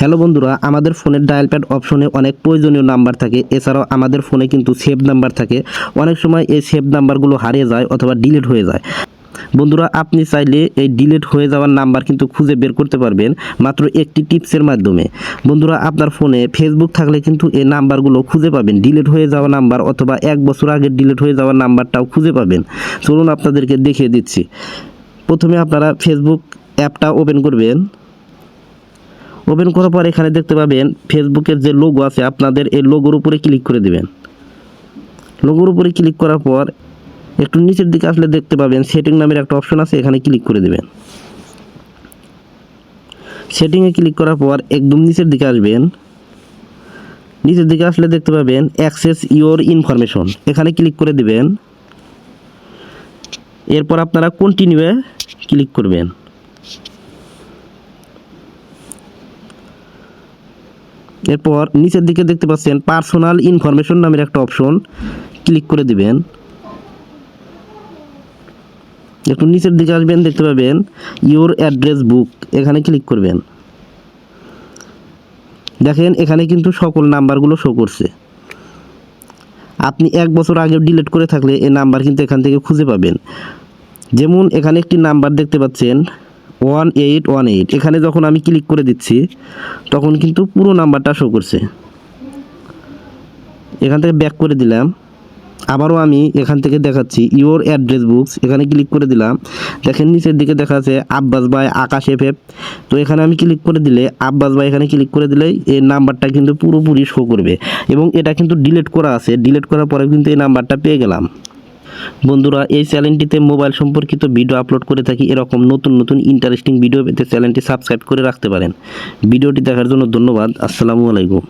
Hello বন্ধুরা, আমাদের ফোনের ডায়াল প্যাড অপশনে অনেক প্রয়োজনীয় নাম্বার থাকে। এছাড়াও আমাদের ফোনে কিন্তু সেভ নাম্বার থাকে। অনেক সময় এই সেভ নাম্বারগুলো হারিয়ে যায় অথবা ডিলিট হয়ে যায়। বন্ধুরা, আপনি চাইলে এই ডিলিট হয়ে যাওয়ার নাম্বার কিন্তু খুঁজে বের করতে পারবেন মাত্র একটি টিপসের মাধ্যমে। বন্ধুরা, আপনার ফোনে ফেসবুক থাকলে কিন্তু এই নাম্বারগুলো খুঁজে পাবেন। ডিলিট হয়ে যাওয়া নাম্বার অথবা এক বছর আগে ডিলিট হয়ে যাওয়া নাম্বারটাও খুঁজে পাবেন। চলুন আপনাদেরকে দেখিয়ে দিচ্ছি। প্রথমে আপনারা ফেসবুক অ্যাপটা ওপেন করবেন। ওপেন করার পর এখানে দেখতে পাবেন ফেসবুকের যে লোগো আছে, আপনাদের এই লোগোর উপরে ক্লিক করে দেবেন। লোগোর উপরে ক্লিক করার পর একটু নিচের দিকে আসলে দেখতে পাবেন সেটিং নামের একটা অপশন আছে, এখানে ক্লিক করে দিবেন। সেটিংয়ে ক্লিক করার পর একদম নিচের দিকে আসবেন। নিচের দিকে আসলে দেখতে পাবেন অ্যাক্সেস ইওর ইনফরমেশন এখানে ক্লিক করে দিবেন। এরপর আপনারা কন্টিনিউয়ে ক্লিক করবেন। এরপর নিচের দিকে দেখতে পাচ্ছেন পার্সোনাল ইনফরমেশন নামের একটা অপশন ক্লিক করে দিবেন। একটু নিচের দিকে আসবেন, দেখতে পাবেন ইওর অ্যাড্রেস বুক এখানে ক্লিক করবেন। দেখেন, এখানে কিন্তু সকল নাম্বারগুলো শো করছে। আপনি এক বছর আগেও ডিলিট করে থাকলে এই নাম্বার কিন্তু এখান থেকে খুঁজে পাবেন। যেমন এখানে একটি নাম্বার দেখতে পাচ্ছেন ওয়ান এইট ওয়ান এইট এখানে যখন আমি ক্লিক করে দিচ্ছি, তখন কিন্তু পুরো নাম্বারটা শো করছে। এখান থেকে ব্যাক করে দিলাম। আবারও আমি এখান থেকে দেখাচ্ছি ইওর অ্যাড্রেস বুকস এখানে ক্লিক করে দিলাম। দেখেন নিচের দিকে দেখা আছে আব্বাস ভাই, আকাশ এফ এফ তো এখানে আমি ক্লিক করে দিলে, আব্বাস ভাই এখানে ক্লিক করে দিলেই এই নাম্বারটা কিন্তু পুরোপুরি শো করবে। এবং এটা কিন্তু ডিলিট করা আছে। ডিলিট করার পরে কিন্তু এই নাম্বারটা পেয়ে গেলাম। বন্ধুরা, এই চ্যানেলটিতে মোবাইল সম্পর্কিত ভিডিও আপলোড করে থাকি। এরকম নতুন নতুন ইন্টারেস্টিং ভিডিও পেতে চ্যানেলটি সাবস্ক্রাইব করে রাখতে পারেন। ভিডিওটি দেখার জন্য ধন্যবাদ। আসসালামু আলাইকুম।